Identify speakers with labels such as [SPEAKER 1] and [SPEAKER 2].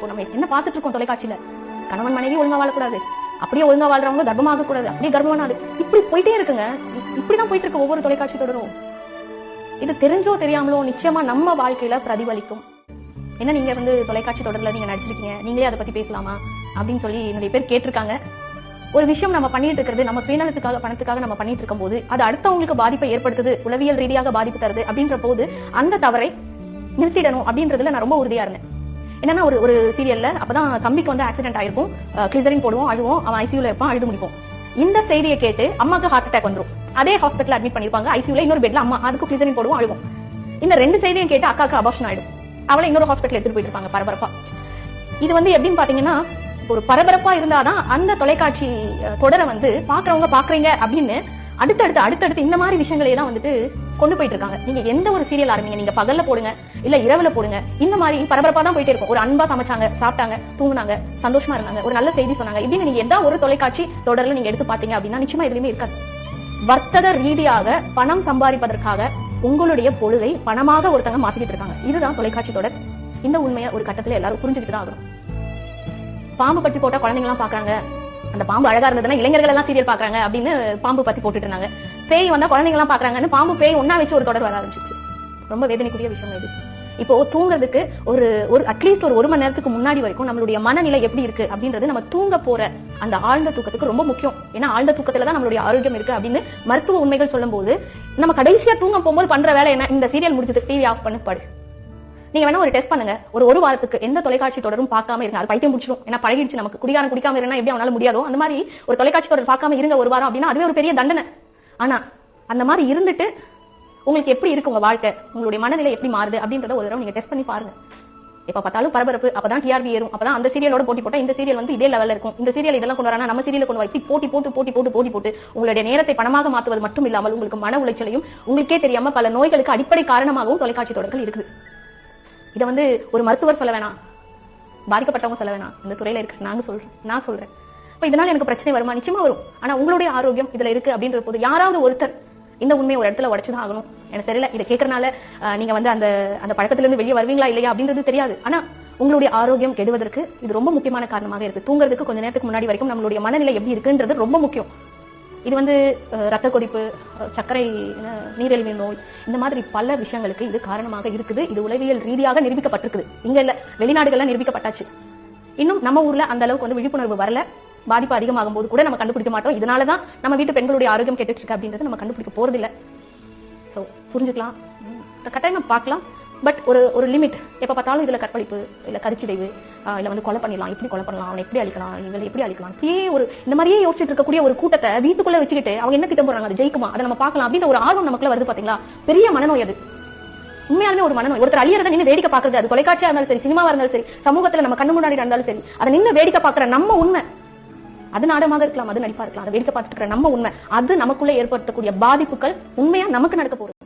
[SPEAKER 1] இப்போ நம்ம என்ன பார்த்துட்டு இருக்கோம் தொலைக்காட்சியில? கணவன் மனைவி ஒழுங்கா வாழக்கூடாது. அப்படியே ஒழுங்கா வாழ்றவங்க கர்ப்பமாக கூடாது அப்படியே கர்ப்பமானாது இப்படி போயிட்டே இருக்குங்க. இப்படிதான் போயிட்டு இருக்க ஒவ்வொரு தொலைக்காட்சி தொடரும். இது தெரிஞ்சோ தெரியாமலோ நிச்சயமா நம்ம வாழ்க்கையில பிரதிபலிக்கும். என்ன நீங்க வந்து தொலைக்காட்சி தொடர்ல நீங்க நடிச்சிருக்கீங்க? நீங்களே அதை பத்தி பேசலாமா? அப்படின்னு சொல்லி நிறைய பேர் கேட்டிருக்காங்க. ஒரு விஷயம் நம்ம பண்ணிட்டு இருக்கிறது நம்ம சுயநலத்துக்காக பணத்துக்காக நம்ம பண்ணிட்டு இருக்கும் போது அது அடுத்தவங்களுக்கு பாதிப்பை ஏற்படுத்துது உளவியல் ரீதியாக பாதிப்பு தருது அப்படின்ற போது அந்த தவறை நிறுத்திடணும் அப்படின்றதுல நான் ரொம்ப உறுதியா இருந்தேன். என்னன்னா ஒரு ஒரு சீரியல்ல அப்பதான் தம்பிக்கு வந்து ஆக்சிடென்ட் ஆயிருக்கும். கிளிசரின் போடுவோம் அழுவோம் அவன் ஐசியூல இருப்பான் அழுது முடிப்போம். இந்த செய்தியை கேட்டு அம்மாக்கு ஹார்ட் அட்டாக் வந்துரும். அதே ஹாஸ்பிட்டல் அட்மிட் பண்ணிருப்பாங்க ஐசியூல இன்னொரு பெட்ல அம்மா அதுக்கு கிளிசரின் போடுவோம் அழுவோம். இந்த ரெண்டு செய்தியும் கேட்டு அக்காக்கு அபாஷன் ஆயிடும். அவளை இன்னொரு ஹாஸ்பிட்டல் எடுத்துட்டு போயிட்டு இருப்பாங்க பரபரப்பா. இது வந்து எப்படின்னு பாத்தீங்கன்னா ஒரு பரபரப்பா இருந்தாதான் அந்த தொலைக்காட்சி தொடரை வந்து பாக்குறவங்க பாக்குறீங்க அப்படின்னு அடுத்தடுத்து அடுத்தடுத்து இந்த மாதிரி விஷயங்களை தான் வந்துட்டு கொண்டு போயிட்டு இருக்காங்க நீங்க எந்த ஒரு சீரியல் ஆரம்பிங்க நீங்க பகல்ல போடுங்க இல்ல இரவுல போடுங்க இந்த மாதிரி பரபரப்பா தான் போயிட்டே இருக்கும். ஒரு அன்பா சமைச்சாங்க சாப்பிட்டாங்க தூங்குனாங்க சந்தோஷமா இருந்தாங்க ஒரு நல்ல செய்தி சொன்னாங்க. இப்படின்னு நீங்க எந்த ஒரு தொலைக்காட்சி தொடர்ல நீங்க எடுத்து பாத்தீங்க அப்படின்னா நிச்சயமா இருக்காது. வர்த்தக ரீதியாக பணம் சம்பாதிப்பதற்காக உங்களுடைய பொழுதை பணமாக ஒருத்தங்க மாத்திக்கிட்டு இருக்காங்க. இதுதான் தொலைக்காட்சி தொடர். இந்த உண்மையை ஒரு கட்டத்துல எல்லாரும் புரிஞ்சுக்கிட்டு தான் ஆகணும். பாம்பு பட்டி போட்டா குழந்தைங்க எல்லாம் பாக்குறாங்க அந்த பாம்பு அழகா இருந்ததுன்னா இளைஞர்கள் எல்லாம் சீரியல் பாக்குறாங்க அப்படின்னு பாம்பு பத்தி போட்டுட்டு இருந்தாங்க. பேய் வந்தா குழந்தைங்க எல்லாம் பாக்குறாங்கன்னு பாம்பு பேய் ஒன்னா வச்சு ஒரு தொடர் வர ஆரம்பிச்சிச்சு ரொம்ப வேதனைக்குரிய விஷயம் இது. இப்போ தூங்குறதுக்கு ஒரு ஒரு அட்லீஸ்ட் ஒரு ஒரு மணி நேரத்துக்கு முன்னாடி வரைக்கும் நம்மளுடைய மனநிலை எப்படி இருக்கு அப்படின்றது நம்ம தூங்க போற அந்த ஆழ்ந்த தூக்கத்துக்கு ரொம்ப முக்கியம். ஏன்னா ஆழ்ந்த தூக்கத்துல தான் நம்மளுடைய ஆரோக்கியம் இருக்கு அப்படின்னு மருத்துவ உண்மைகள் சொல்லும் போது நம்ம கடைசியா தூங்க போகும்போது பண்ற வேலை என்ன? இந்த சீரியல் முடிச்சது டிவி ஆஃப் பண்ணு படு. நீங்க வேணா ஒரு டெஸ்ட் பண்ணுங்க. ஒரு ஒரு வாரத்துக்கு எந்த தொலைக்காட்சி தொடரும் பார்க்காம இருங்க. அது பைத்தியம் முடிச்சிடும் ஏன்னா பழகிடுச்சு நமக்கு. குடிகாரம் குடிக்காம இருந்தா எப்படி அவனால முடியாதோ? அந்த மாதிரி ஒரு தொலைக்காட்சி தொடர் பார்க்காம இருங்க ஒரு வாரம் அப்படின்னா அதுவே ஒரு பெரிய தண்டனை. ஆனா அந்த மாதிரி இருந்துட்டு உங்களுக்கு எப்படி இருக்கு உங்க வாழ்க்கை? உங்களுடைய மனநிலை எப்படி மாறுது? அப்படின்றத ஒரு தடவை நீங்க டெஸ்ட் பண்ணி பாருங்க. எப்ப பார்த்தாலும் பரபரப்பு அப்பதான் டிஆர்பி ஏறும் அப்பதான் அந்த சீரியலோட போட்டி போட்டா இந்த சீரியல் வந்து இதே லெவல்ல இருக்கும். இந்த சீரியல் இதெல்லாம் கொண்டு வரா நம்ம சீரியல் கொண்டு வைத்து போட்டி போட்டு போட்டி போட்டு போட்டி போட்டு உங்களுடைய நேரத்தை பணமாக மாத்துவது மட்டும் இல்லாமல் உங்களுக்கு மன உளைச்சலையும் உங்களுக்கே தெரியாம பல நோய்களுக்கு அடிப்படை காரணமாகவும் தொலைக்காட்சி தொடர்கள் இருக்குது. இதை வந்து ஒரு மருத்துவர் சொல்ல வேணாம். பாதிக்கப்பட்டவங்க சொல்ல வேணாம். இந்த துறையில இருக்கு நாங்க சொல்றேன் நான் சொல்றேன். இப்ப இதனால எனக்கு பிரச்சனை வருமா? நிச்சயமா வரும். ஆனா உங்களுடைய ஆரோக்கியம் இதுல இருக்கு அப்படின்ற போது யாராவது ஒருத்தர் இந்த உண்மையை ஒரு இடத்துல உடைச்சுதான் ஆகணும். எனக்கு தெரியல இதை கேட்கறனால நீங்க வந்து அந்த அந்த பழக்கத்துல இருந்து வெளியே வருவீங்களா இல்லையா அப்படின்றது தெரியாது. ஆனா உங்களுடைய ஆரோக்கியம் கெடுவதற்கு இது ரொம்ப முக்கியமான காரணமாக இருக்கு. தூங்குறதுக்கு கொஞ்ச நேரத்துக்கு முன்னாடி வரைக்கும் நம்மளுடைய மனநிலை எப்படி இருக்குன்றது ரொம்ப முக்கியம். இது வந்து ரத்த கொதிப்பு சர்க்கரை நீரிழிவு நோய் இந்த மாதிரி பல விஷயங்களுக்கு இது காரணமாக இருக்குது. இது உளவியல் ரீதியாக நிரூபிக்கப்பட்டிருக்குது. இங்க இல்ல வெளிநாடுகள்லாம் நிரூபிக்கப்பட்டாச்சு. இன்னும் நம்ம ஊர்ல அந்த அளவுக்கு வந்து விழிப்புணர்வு வரல. பாதிப்பு அதிகமாகும் போது கூட நம்ம கண்டுபிடிக்க மாட்டோம். இதனாலதான் நம்ம வீட்டு பெண்களுடைய ஆரோக்கியம் கெட்டுட்டு இருக்கு அப்படின்றத நம்ம கண்டுபிடிக்க போறதில்ல. ஸோ புரிஞ்சுக்கலாம். கட்டாயமா பார்க்கலாம். பட் ஒரு ஒரு லிமிட் எப்ப பார்த்தாலும் இதுல கற்பழிப்பு இல்ல கரிச்சிதைவு ஆஹ் இல்ல வந்து கொலை பண்ணிடலாம் எப்படி கொலை பண்ணலாம் அவனை எப்படி அழிக்கலாம் இவங்களை எப்படி அழிக்கலாம். இப்படியே ஒரு இந்த மாதிரியே யோசிச்சுட்டு இருக்கக்கூடிய ஒரு கூட்டத்தை வீட்டுக்குள்ள வச்சுக்கிட்டு அவங்க என்ன திட்டம் போடுறாங்க அது ஜெயிக்குமா அதை நம்ம பார்க்கலாம் அப்படின்ற ஒரு ஆர்வம் நமக்குள்ள வருது பாத்தீங்களா? பெரிய மனநோய் அது. உண்மையாலுமே ஒரு மனநோய். ஒருத்தர் அழியறத நின்று வேடிக்கை பாக்குறது அது. தொலைக்காட்சியா இருந்தாலும் சரி சினிமாவா இருந்தாலும் சரி சமூகத்துல நம்ம கண்ணு முன்னாடி இருந்தாலும் சரி அதை நின்று வேடிக்கை பாக்குற நம்ம உண்மை. அது நாடகமாக இருக்கலாம் அது நடிப்பா இருக்கலாம் அதை வேடிக்கை பார்த்துட்டு நம்ம உண்மை அது நமக்குள்ள ஏற்படுத்தக்கூடிய பாதிப்புகள் உண்மையா நமக்கு நடக்க போறது